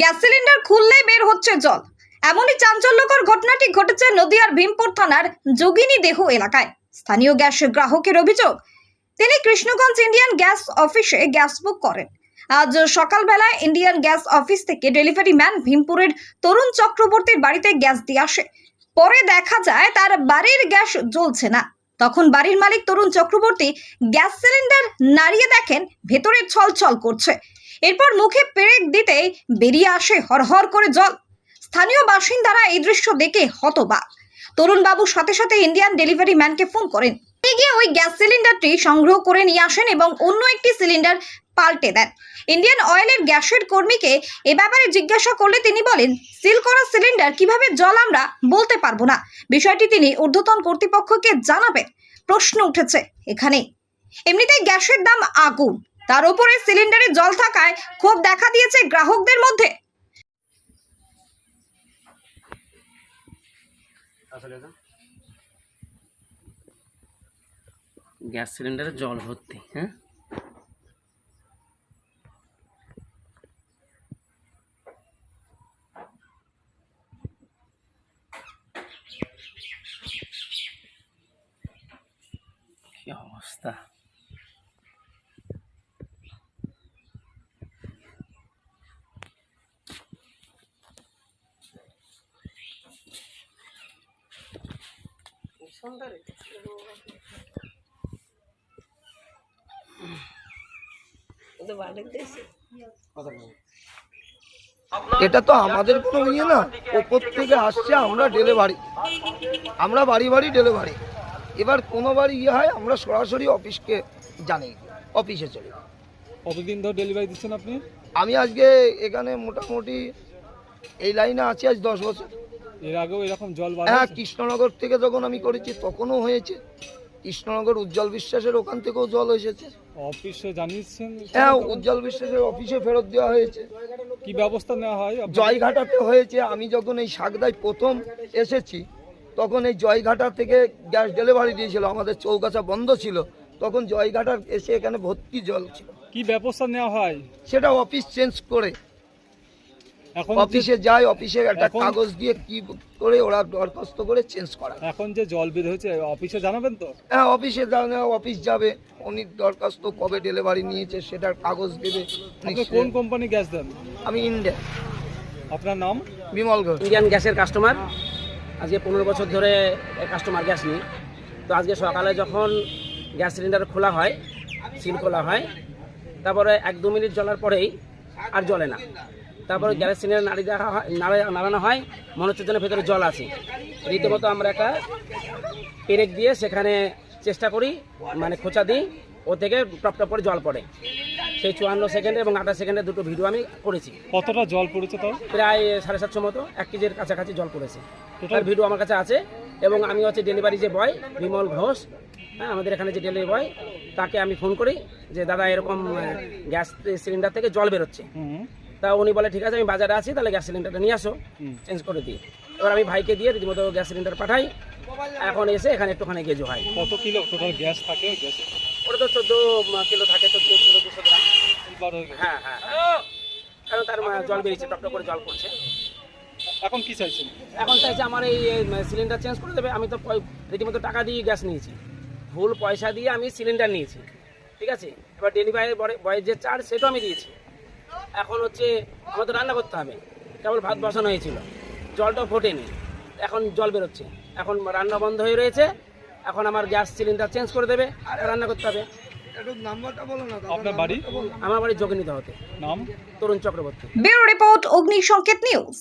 Gas cylinder খুললেই বের হচ্ছে জল। এমনই চাঞ্চল্যকর ঘটনাটি ঘটেছে নদিয়ার ভীমপুর থানার যোগিনী দেহ এলাকায়। স্থানীয় গ্যাস গ্রাহকের অভিযোগ, তিনি কৃষ্ণগঞ্জ ইন্ডিয়ান গ্যাস অফিসে গ্যাস বুক করেন। আজ সকালবেলায় ইন্ডিয়ান গ্যাস অফিস থেকে ডেলিভারি ম্যান ভীমপুরের তরুণ চক্রবর্তীর বাড়িতে গ্যাস দিয়ে আসে। পরে দেখা যায় তার বাড়ির গ্যাস জ্বলছে না। তখন বাড়ির মালিক তরুণ চক্রবর্তী গ্যাস সিলিন্ডার নাড়িয়ে দেখেন, ভেতরে ছলছল করছে। এরপর মুখে পেরেক দিতে বেরিয়ে আসে হরহর করে জল। স্থানীয় বাসিন্দারা এই দৃশ্য দেখে হতবাক। তরুণ বাবু সাথে সাথে ইন্ডিয়ান ডেলিভারি ম্যানকে ফোন করেন। গিয়ে ওই গ্যাস সিলিন্ডারটি সংগ্রহ করে নিয়ে আসেন এবং অন্য একটি সিলিন্ডার পাল্টে দেন। ইন্ডিয়ান অয়েলের গ্যাসের কর্মীকে এ ব্যাপারে জিজ্ঞাসা করলে তিনি বলেন, সিল করা সিলিন্ডার কীভাবে জল আমরা বলতে পারব না? বিষয়টি তিনি ঊর্ধ্বতন কর্তৃপক্ষকে জানাবেন। প্রশ্ন উঠেছে এখানে এমনিতেই গ্যাসের দাম আগুন। তার উপরে সিলিন্ডারে জল থাকায় ক্ষোভ দেখা দিয়েছে গ্রাহকদের মধ্যে। গ্যাস সিলিন্ডারে জল ভর্তি হ্যাঁ? কি অবস্থা? এটা তো আমাদের কোনো ইয়ে না ওপর থেকে আসছে আমরা ডেলিভারি। আমরা বাড়ি বাড়ি ডেলিভারি। এবার কোনো বাড়ি ইয়ে হয় আমরা সরাসরি অফিসকে জানি অফিসে চলে। কতদিন ধরে ডেলিভারি দিচ্ছেন আপনি? আমি আজকে এখানে মোটামুটি এই লাইনে আছি আজ দশ বছর। এর আগেও এরকম জল হ্যাঁ কৃষ্ণনগর থেকে যখন আমি করেছি তখনও হয়েছে। কৃষ্ণনগর উজ্জ্বল বিশ্বাসের ওখান থেকেও জল এসেছে। অফিসে জানিয়েছেন? হ্যাঁ উজ্জ্বল বিশ্বাসের অফিসে ফেরত দেওয়া হয়েছে। কি ব্যবস্থা নেওয়া হয়? জয়ঘাটাতে হয়েছে। আমি যখন এই সাগদায় প্রথম এসেছি তখন এই জয়ঘাটা থেকে গ্যাস ডেলিভারি দিয়েছিল। আমাদের চৌকাছা বন্ধ ছিল। তখন জয়ঘাটা এসে এখানে ভর্তি জল ছিল। কি ব্যবস্থা নেওয়া হয়? সেটা অফিস চেঞ্জ করে অফিসে যায় অফিসে একটা কাগজ দিয়ে কি করে ওরা দরখাস্ত করে চেঞ্জ করা। এখন যে জল বের হয়েছে অফিসে জানাবেন তো? হ্যাঁ অফিসে জানে অফিস যাবে। উনি দরখাস্ত কবে ডেলিভারি নিয়েছে সেটার কাগজ দেবে কোন কোম্পানি গ্যাস দেন? আমি ইন্ডিয়া আপনার নাম? বিমল ঘোষ। ইন্ডিয়ান গ্যাসের কাস্টমার আজকে পনেরো বছর ধরে কাস্টমার গ্যাস নিই। তো আজকে সকালে যখন গ্যাস সিলিন্ডার খোলা হয় সিল খোলা হয় তারপরে এক দু মিনিট জ্বলার পরেই আর জ্বলে না। তারপরে গ্যাস সিলিন্ডার নাড়ি দেখা হয় নাড়া- নাড়ানো হয় মনে হচ্ছে যেন ভেতরে জল আছে। রীতিমতো আমরা একটা পেরেক দিয়ে সেখানে চেষ্টা করি মানে খোঁচা দিই ও থেকে টপ টপ করে জল পড়ে। সেই চুয়ান্ন সেকেন্ডে এবং আঠাশ সেকেন্ডে দুটো ভিডিও আমি করেছি। কতটা জল পড়েছে তাও? প্রায় সাড়ে সাতশো মতো এক কেজির কাছাকাছি জল পড়েছে। তার ভিডিও আমার কাছে আছে এবং আমি হচ্ছে ডেলিভারি যে বয় বিমল ঘোষ হ্যাঁ আমাদের এখানে যে ডেলিভারি বয় তাকে আমি ফোন করি যে দাদা এরকম গ্যাস সিলিন্ডার থেকে জল বেরোচ্ছে। তা উনি বলে ঠিক আছে আমি বাজারে আছি তাহলে গ্যাস সিলিন্ডারটা নিয়ে আসো। চেঞ্জ করে দিই। এবার আমি ভাইকে দিয়ে রীতিমতো গ্যাস সিলিন্ডার পাঠাই। এখন এসে এখানে একটুখানি গেজো হয়। কত কিলো? টোটাল গ্যাস থাকে গ্যাস? ওটা তো চোদ্দ কিলো থাকে চোদ্দ কিলো দুশো গ্রাম। বার হ্যাঁ হ্যাঁ কারণ তার জল বেরিয়েছে টপ টপ করে জল পড়ছে। এখন কি চাইছেন? এখন চাইছে আমার এই সিলিন্ডার চেঞ্জ করে দেবে। আমি তো রীতিমতো টাকা দিয়ে গ্যাস নিয়েছি। ভুল পয়সা দিয়ে আমি সিলিন্ডার নিয়েছি। ঠিক আছে? এবার ডেলিভারি বয়ের যে চার্জ সেটাও আমি দিয়েছি। এখন হচ্ছে আমাদের রান্না করতে হবে। কেবল ভাত বসানো হয়েছিল। জলটা ফোটেনি। এখন জল বেরোচ্ছে। এখন রান্না বন্ধ হয়ে রয়েছে। এখন আমার গ্যাস সিলিন্ডার চেঞ্জ করে দেবে আর রান্না করতে হবে। একটু নাম্বারটা বলো না দাদা, আপনার বাড়ি? আমার বাড়ি যোগিনী হতে নাম? তরুণ চক্রবর্তী। ব্যুরো রিপোর্ট অগ্নি সংকেত নিউজ।